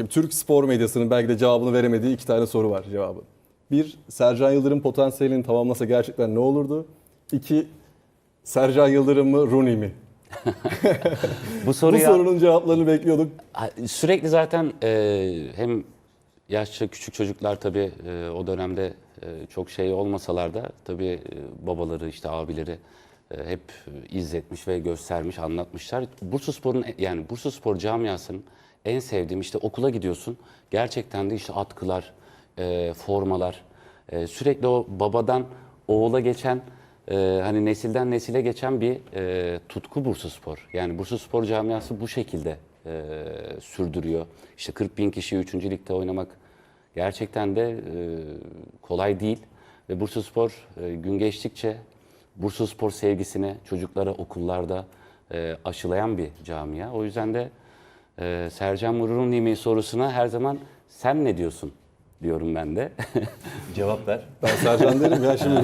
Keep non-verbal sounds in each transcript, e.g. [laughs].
Şimdi Türk spor medyasının belki de cevabını veremediği iki tane soru var cevabı. Bir, Sercan Yıldırım potansiyelini tamamlasa gerçekten ne olurdu? İki, Sercan Yıldırım mı, Rooney mi? Bu [laughs] Bu soruya sorunun cevaplarını bekliyorduk. sürekli zaten e, hem yaşça küçük çocuklar tabii e, o dönemde e, çok şey olmasalar da tabii e, babaları işte abileri hep izletmiş ve göstermiş, anlatmışlar. Bursaspor'un yani Bursaspor camiasının en sevdiğim işte okula gidiyorsun. Gerçekten de işte atkılar, e, formalar, e, sürekli o babadan oğula geçen e, hani nesilden nesile geçen bir e, tutku Bursaspor. Yani Bursaspor camiası bu şekilde e, sürdürüyor. İşte 40 bin kişi 3. ligde oynamak gerçekten de e, kolay değil. Ve Bursaspor e, gün geçtikçe Bursaspor sevgisini çocuklara okullarda e, aşılayan bir camia. O yüzden de e, Sercan Murur'un mi sorusuna her zaman sen ne diyorsun diyorum ben de. [laughs] Cevap ver. Ben Sercan derim ya şimdi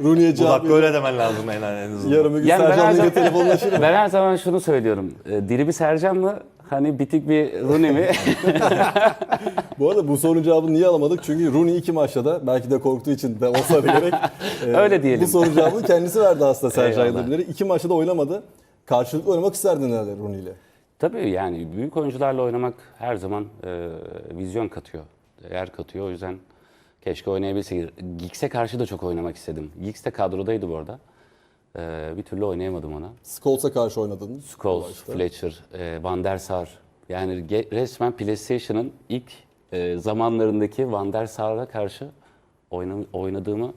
Rooney'e [laughs] Bu cevap dakika öyle demen lazım en, en azından. Yarın bir gün Yani ben her Sercan'la zaman- telefonlaşırım. ben her zaman şunu söylüyorum. E, diri bir Sercan mı? Hani bitik bir Rooney mi? [laughs] Bu arada bu sorunun cevabını niye alamadık? Çünkü Rooney iki maçta da belki de korktuğu için de olsa [laughs] da gerek. e, Öyle diyelim. Bu sorunun cevabını kendisi verdi aslında Sercan. Yıldırım'ları. İki maçta da oynamadı. Karşılıklı oynamak isterdin herhalde Rooney ile. Tabii yani büyük oyuncularla oynamak her zaman e, vizyon katıyor. Değer katıyor. O yüzden keşke oynayabilseydik. Giggs'e karşı da çok oynamak istedim. Giggs de kadrodaydı bu arada. E, bir türlü oynayamadım ona. Scholes'a karşı oynadın. Scholes, Fletcher, e, Van der Sar. Yani resmen PlayStation'ın ilk e, zamanlarındaki Van der Sar'a karşı oyna- oynadığımı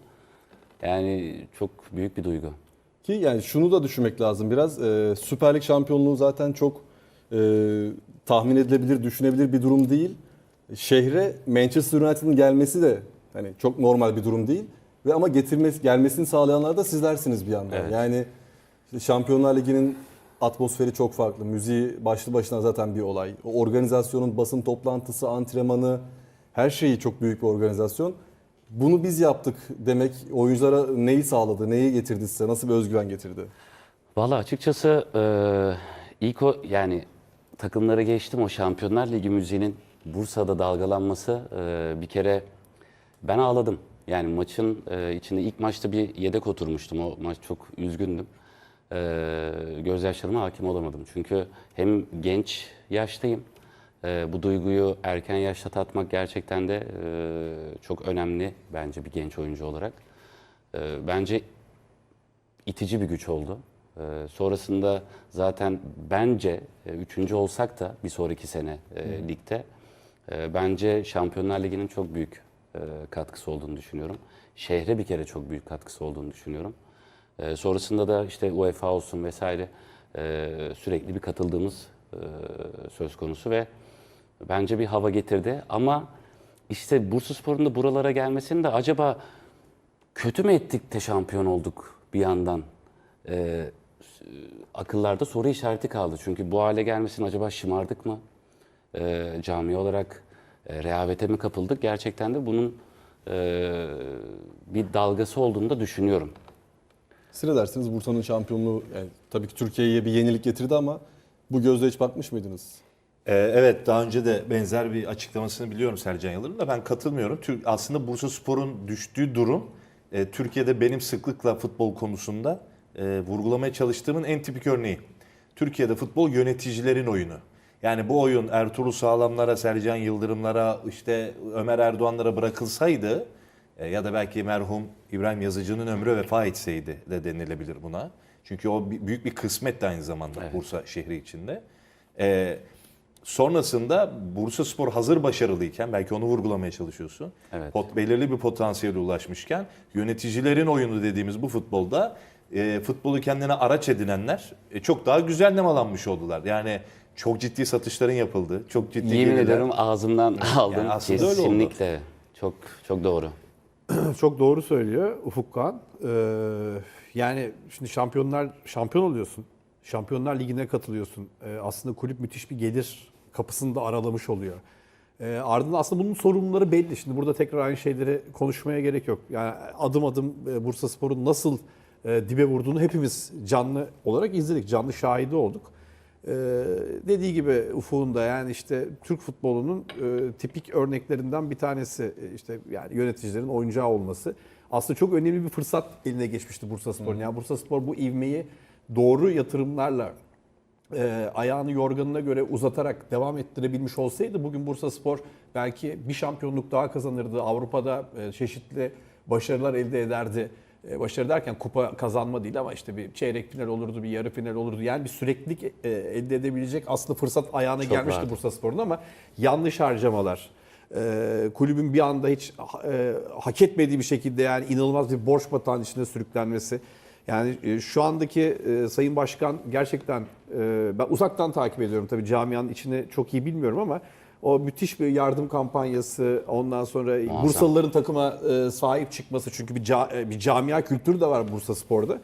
yani çok büyük bir duygu. Ki yani şunu da düşünmek lazım biraz. Ee, Süper Lig şampiyonluğu zaten çok e, tahmin edilebilir, düşünebilir bir durum değil. Şehre Manchester United'ın gelmesi de hani çok normal bir durum değil. Ve ama getirmesi, gelmesini sağlayanlar da sizlersiniz bir yandan. Evet. Yani işte Şampiyonlar Ligi'nin atmosferi çok farklı. Müziği başlı başına zaten bir olay. O organizasyonun basın toplantısı, antrenmanı her şeyi çok büyük bir organizasyon. Bunu biz yaptık demek oyunculara neyi sağladı, neyi getirdi size, nasıl bir özgüven getirdi? Valla açıkçası e, ilk o yani takımlara geçtim o Şampiyonlar Ligi müziğinin Bursa'da dalgalanması e, bir kere ben ağladım. Yani maçın e, içinde ilk maçta bir yedek oturmuştum. O maç çok üzgündüm. E, gözyaşlarıma hakim olamadım. Çünkü hem genç yaştayım. E, bu duyguyu erken yaşta tatmak gerçekten de e, çok önemli bence bir genç oyuncu olarak. E, bence itici bir güç oldu. Ee, sonrasında zaten bence e, üçüncü olsak da bir sonraki sene e, ligde e, bence Şampiyonlar Ligi'nin çok büyük e, katkısı olduğunu düşünüyorum. Şehre bir kere çok büyük katkısı olduğunu düşünüyorum. E, sonrasında da işte UEFA olsun vesaire e, sürekli bir katıldığımız söz konusu ve bence bir hava getirdi. Ama işte Bursaspor'un da buralara gelmesini de acaba kötü mü ettik de şampiyon olduk bir yandan? Akıllarda soru işareti kaldı. Çünkü bu hale gelmesin acaba şımardık mı? Cami olarak e, rehavete mi kapıldık? Gerçekten de bunun e, bir dalgası olduğunu da düşünüyorum. Ne dersiniz Bursa'nın şampiyonluğu yani tabii ki Türkiye'ye bir yenilik getirdi ama bu gözle hiç bakmış mıydınız? Ee, evet daha önce de benzer bir açıklamasını biliyorum Sercan Yıldırım da ben katılmıyorum. Tür- Aslında Bursa Spor'un düştüğü durum e, Türkiye'de benim sıklıkla futbol konusunda e, vurgulamaya çalıştığımın en tipik örneği. Türkiye'de futbol yöneticilerin oyunu. Yani bu oyun Ertuğrul Sağlamlara, Sercan Yıldırımlara, işte Ömer Erdoğanlara bırakılsaydı e, ya da belki merhum İbrahim Yazıcı'nın ömrü vefa etseydi de denilebilir buna. Çünkü o büyük bir kısmet de aynı zamanda Bursa şehri içinde. E, sonrasında Bursa Spor hazır başarılıyken belki onu vurgulamaya çalışıyorsun. Evet. Pot, belirli bir potansiyele ulaşmışken yöneticilerin oyunu dediğimiz bu futbolda e, futbolu kendine araç edinenler e, çok daha güzel nemalanmış oldular. Yani çok ciddi satışların yapıldığı, çok ciddi Yemin gelirler- ederim ağzımdan aldım. aslında öyle oldu. Kesinlikle. Çok çok doğru. [clears throat] Çok doğru söylüyor Ufuk Kağan. Ee, yani şimdi şampiyonlar şampiyon oluyorsun. Şampiyonlar Ligi'ne katılıyorsun. Ee, aslında kulüp müthiş bir gelir kapısını da aralamış oluyor. Ee, ardından aslında bunun sorumluları belli. Şimdi burada tekrar aynı şeyleri konuşmaya gerek yok. Yani adım adım e, Bursa Spor'un nasıl e, dibe vurduğunu hepimiz canlı olarak izledik. Canlı şahidi olduk. Ee, dediği gibi Ufuk'un da yani işte Türk futbolunun e, tipik örneklerinden bir tanesi e, işte yani yöneticilerin oyuncağı olması. Aslında çok önemli bir fırsat eline geçmişti Bursa Spor'un. Yani Bursa Spor bu ivmeyi doğru yatırımlarla e, ayağını yorganına göre uzatarak devam ettirebilmiş olsaydı bugün Bursa Spor belki bir şampiyonluk daha kazanırdı. Avrupa'da e, çeşitli başarılar elde ederdi. E, başarı derken kupa kazanma değil ama işte bir çeyrek final olurdu, bir yarı final olurdu. Yani bir süreklilik e, elde edebilecek aslında fırsat ayağına Çok gelmişti rahat. Bursa Spor'un ama yanlış harcamalar. e, kulübün bir anda hiç hak etmediği bir şekilde yani inanılmaz bir borç batağının içine sürüklenmesi. Yani şu andaki Sayın Başkan gerçekten ben uzaktan takip ediyorum tabii camianın içini çok iyi bilmiyorum ama o müthiş bir yardım kampanyası ondan sonra Muazzam. Bursalıların takıma e, sahip çıkması çünkü bir, ca- e, bir camia kültürü de var Bursa Spor'da.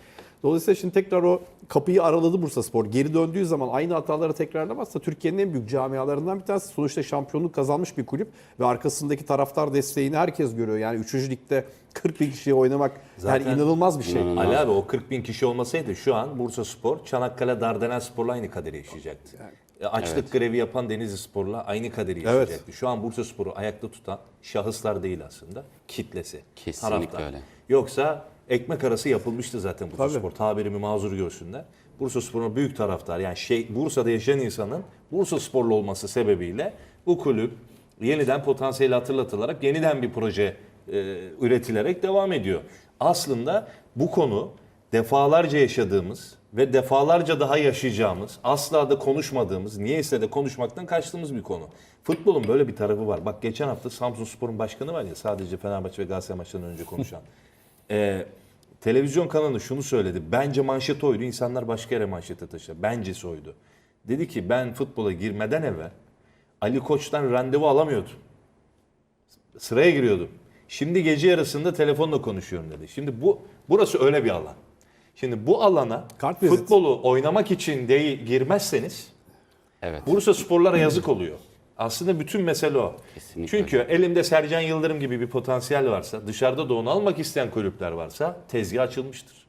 Dolayısıyla şimdi tekrar o kapıyı araladı Bursa Spor. Geri döndüğü zaman aynı hataları tekrarlamazsa Türkiye'nin en büyük camialarından bir tanesi. Sonuçta şampiyonluk kazanmış bir kulüp ve arkasındaki taraftar desteğini herkes görüyor. Yani 3. ligde 40 bin kişiye oynamak Zaten yani inanılmaz bir şey. İnanılmaz. Ali abi o 40 bin kişi olmasaydı şu an Bursa Spor, Çanakkale Dardanel Spor'la aynı kaderi yaşayacaktı. E, Açlık grevi yapan Denizli Spor'la aynı kaderi yaşayacaktı. Şu an Bursa Spor'u ayakta tutan şahıslar değil aslında, kitlesi, Kesinlikle taraftar. öyle. Yoksa ekmek arası yapılmıştı zaten Bursa Tabii. Spor. Tabirimi mazur görsünler. Bursa Spor'un büyük taraftar yani şey Bursa'da yaşayan insanın Bursa Sporlu olması sebebiyle bu kulüp yeniden potansiyeli hatırlatılarak yeniden bir proje e, üretilerek devam ediyor. Aslında bu konu defalarca yaşadığımız ve defalarca daha yaşayacağımız, asla da konuşmadığımız, niyeyse de konuşmaktan kaçtığımız bir konu. Futbolun böyle bir tarafı var. Bak geçen hafta Samsun Spor'un başkanı var ya sadece Fenerbahçe ve Galatasaray maçlarından önce konuşan. [laughs] Ee, televizyon kanalı şunu söyledi. Bence manşet oydu. İnsanlar başka yere manşete taşıdı. Bencesi oydu. Dedi ki ben futbola girmeden evvel Ali Koç'tan randevu alamıyordum. Sıraya giriyordum. Şimdi gece yarısında telefonla konuşuyorum dedi. Şimdi bu burası öyle bir alan. Şimdi bu alana Kart futbolu oynamak için değil girmezseniz Evet. Bursa sporlara yazık oluyor. Aslında bütün mesele o. Kesinlikle Çünkü elimde Sercan Yıldırım gibi bir potansiyel varsa, dışarıda da onu almak isteyen kulüpler varsa tezgah açılmıştır.